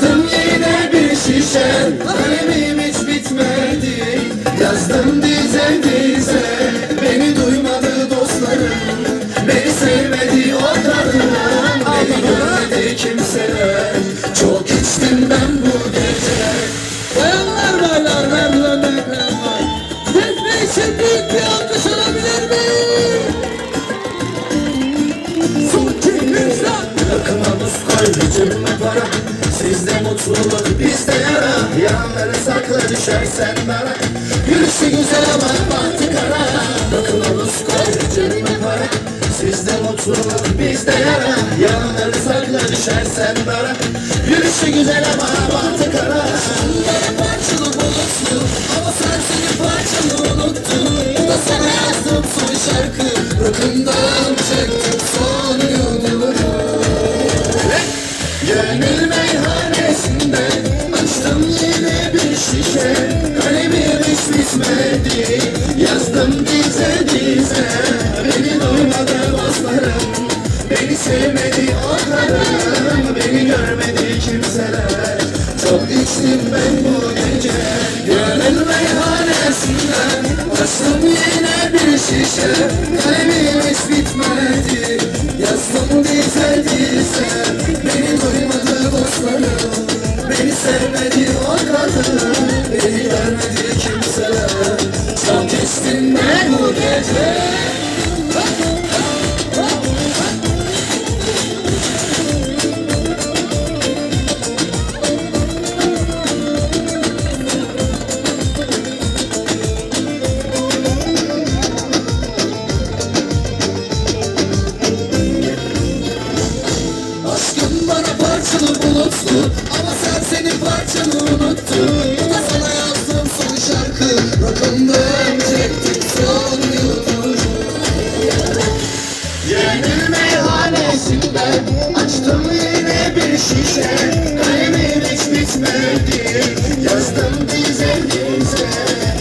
Açtım yine bir şişe Kalemim hiç bitmedi. Yazdım dize dize Beni duymadı dostlarım. Beni sevmedi o kadın Beni görmedi kimseler. Çok içtim ben bu gece. Bayanlar baylar merdivenler kayanlar Defne için büyük bir alkış alabilir miyim? Son dört Yakınımız koydu cebime para mutluluk bizde yara. Yalanları sakla düşersen dara Gülüşü güzel ama bahtı kara Yakınımız koydu cebime para. Sizde mutluluk bizde yara. Yalanları sakla düşersen dara Gülüşü güzel ama bahtı kara bitmedi Yazdım dize dize Beni duymadı dostlarım. Beni sevmedi o kadın Beni görmedi kimseler. Çok içtim ben bu gece Gönül meyhanesinden Açtım yine bir şişe Kalemim hiç bitmedi. Yazdım dize dize Beni duymadı dostlarım. Beni sevmedi o kadın Aşkın bana parçalı bulutlu Ama sen senin parçanı unuttun şişe Kalemim hiç bitmedi Yazdım dize dize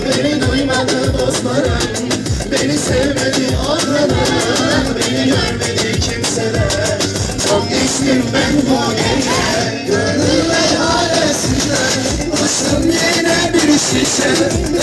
Beni duymadı dostlarım Beni sevmedi o kadar Beni görmedi kimseler Çok içtim ben bu gece Gönül meyhanesinden Açtım yine bir şişe